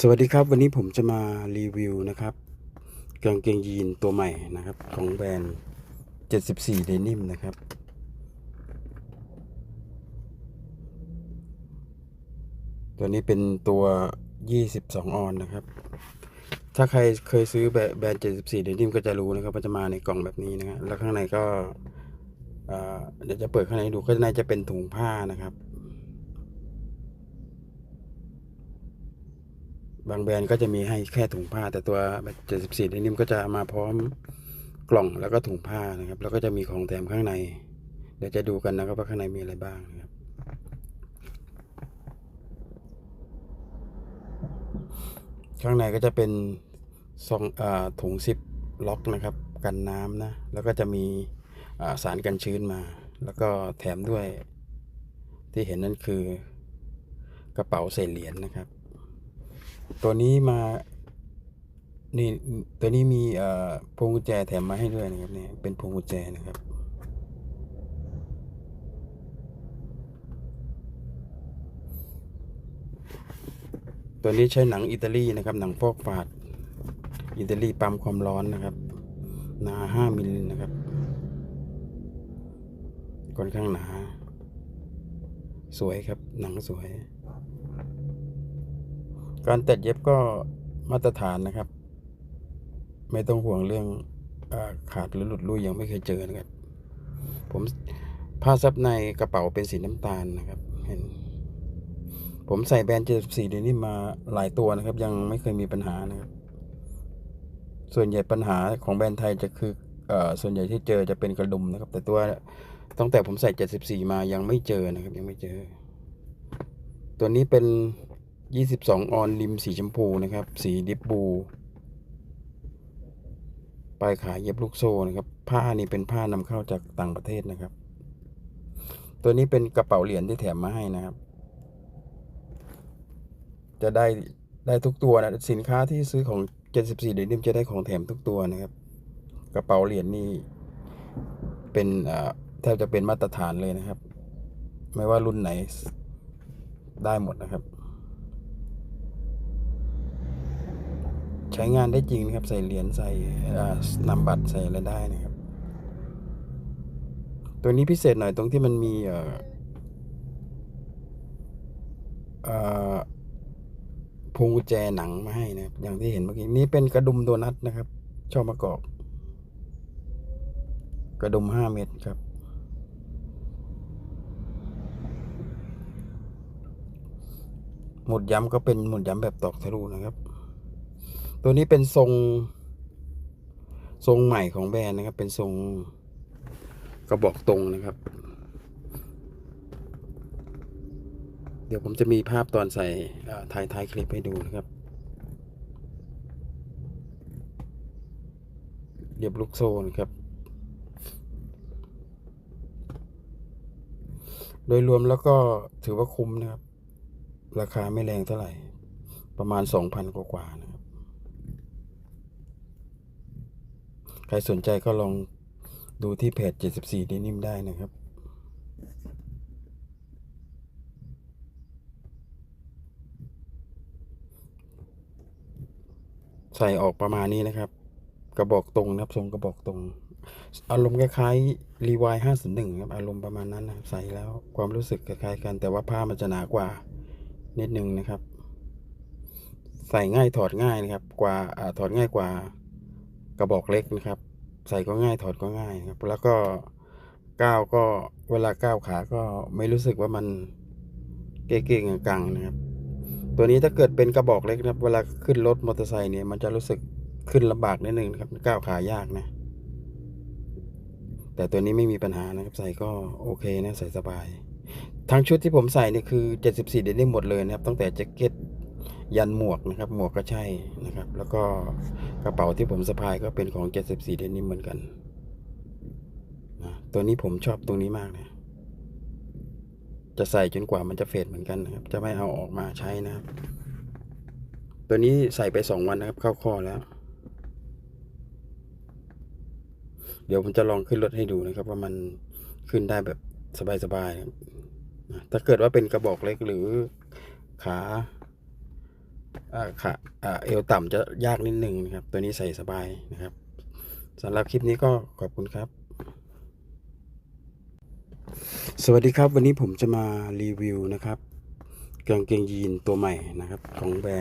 สวัสดีครับ วันนี้ผมจะมารีวิวนะครับกางเกงยีนตัวใหม่นะครับ ของแบรนด์ 74 Denim นะครับ ตัวนี้เป็นตัว 22 ออนนะครับ ถ้าใครเคยซื้อแบรนด์ 74 Denim ก็จะรู้นะครับว่าจะมาในกล่องแบบนี้นะครับแล้วข้างในก็เดี๋ยวจะเปิดข้างในดูข้างในจะเป็นถุงผ้านะครับ บางแบรนด์ก็จะมีให้แค่ถุงผ้า แต่ตัว74ดนิมก็จะมาพร้อมกล่องแล้วก็ถุงผ้านะครับ แล้วก็จะมีของแถมข้างใน เดี๋ยวจะดูกันนะครับว่าข้างในมีอะไรบ้างนะครับข้างในก็จะเป็นซองอถุงซิปล็อกนะครับ กันน้ำนะ แล้วก็จะมีสารกันชื้นมา แล้วก็แถมด้วยที่เห็นนั่นคือกระเป๋าใส่เหรียญนะครับ ตัวนี้มา นี่ตัวนี้มีเอ่อพวงกุญแจแถมมาให้ด้วยนะครับเนี่ยเป็นพวงกุญแจนะครับ ตัวนี้ใช้หนังอิตาลีนะครับ หนังฟอกฝาด อิตาลีปั๊มความร้อนนะครับหนาห้ามิลนะครับค่อนข้างหนา สวยครับหนังสวย การตัดเย็บก็มาตรฐานนะครับ ไม่ต้องห่วงเรื่องอขาดหรือหลุดลุยยังไม่เคยเจอนะครับ ผมผ้าซับในกระเป๋าเป็นสีน้ำตาลนะครับ เห็น ผมใส่แบรนด์74เดี๋ยวนี้มาหลายตัวนะครับ ยังไม่เคยมีปัญหานะครับ ส่วนใหญ่ปัญหาของแบรนด์ไทยจะคืออส่วนใหญ่ที่เจอจะเป็นกระดุมนะครับ แต่ตัวตั้งแต่ผมใส่ 74 มายังไม่เจอนะครับ ยังไม่เจอ ตัวนี้เป็น 22 ออนริมสีชมพูนะครับ สีดิบบูปลายขาเย็บลูกโซ่นะครับ ผ้านี่เป็นผ้านำเข้าจากต่างประเทศนะครับ ตัวนี้เป็นกระเป๋าเหรียญที่แถมมาให้นะครับ จะได้ได้ทุกตัวนะสินค้าที่ซื้อของ 74เดือนนี้จะได้ของแถมทุกตัวนะครับ กระเป๋าเหรียญนี่เป็นอ่าแทบจะเป็นมาตรฐานเลยนะครับ ไม่ว่ารุ่นไหนได้หมดนะครับ ใช้งานได้จริงนะครับ ใส่เหรียญใส่นำบัตรใส่อะไรได้นะครับ ตัวนี้พิเศษหน่อยตรงที่มันมีเออพวงกุญแจหนังมาให้นะครับ อย่างที่เห็นเมื่อกี้นี่เป็นกระดุมโดนัทนะครับ ชอบมะกอก กระดุมห้าเม็ดครับหมุดย้ำก็เป็นหมุดย้ำแบบตอกทะลุนะครับ ตัวนี้เป็นทรง ทรงใหม่ของแบรนด์นะครับ เป็นทรงกระบอกตรงนะครับ เดี๋ยวผมจะมีภาพตอนใส่อ่ายท้ายคลิปให้ดูนะครับ เรียบลูกโซ่นะครับ โดยรวมแล้วก็ถือว่าคุ้มนะครับ ราคาไม่แรงเท่าไหร่ ประมาณสองพันกว่าๆนะ ครับใครสนใจก็ลองดูที่เพจ 74ดีนิ่มได้นะครับ ใส่ออกประมาณนี้นะครับ กระบอกตรงนะครับทรงกระบอกตรง อารมณ์คล้ายๆรีวาย501ครับอารมณ์ประมาณนั้นนะครับใส่แล้วความรู้สึกคล้ายๆกันแต่ว่าผ้ามันจะหนากว่านิดนึงนะครับ ใส่ง่ายถอดง่ายนะครับ กว่าอ่าถอดง่ายกว่า กระบอกเล็กนะครับ ใส่ก็ง่ายถอดก็ง่ายครับ แล้วก็ก้าวก็เวลาก้าวขาก็ไม่รู้สึกว่ามันเก๊ๆกังๆนะครับ ตัวนี้ถ้าเกิดเป็นกระบอกเล็กนะครับ เวลาขึ้นรถมอเตอร์ไซค์เนี่ยมันจะรู้สึกขึ้นลำบากนิดนึงครับก้าวขายากนะ แต่ตัวนี้ไม่มีปัญหานะครับ ใส่ก็โอเคนะใส่สบายทั้งชุดที่ผมใส่นี่คือ 74เดือนได้หมดเลยนะครับ ตั้งแต่แจ็คเก็ตยันหมวกนะครับ หมวกก็ใช่นะครับ แล้วก็ กระเป๋าที่ผมสะพายก็เป็นของ 74 เดนนี้เหมือนกันนะตัวนี้ผมชอบตรงนี้มากนะจะใส่จนกว่ามันจะเฟดเหมือนกันนะครับ จะไม่เอาออกมาใช้นะครับ ตัวนี้ใส่ไปสองวันนะครับ เข้าข้อแล้ว เดี๋ยวผมจะลองขึ้นรถให้ดูนะครับ ว่ามันขึ้นได้แบบสบายๆนะถ้าเกิดว่าเป็นกระบอกเล็กหรือขา ขาเอวต่ำจะยากนิดนึงนะครับ ตัวนี้ใส่สบายนะครับสำหรับคลิปนี้ก็ขอบคุณครับ สวัสดีครับ วันนี้ผมจะมารีวิวนะครับกางเกงยีนตัวใหม่นะครับของแบรนด์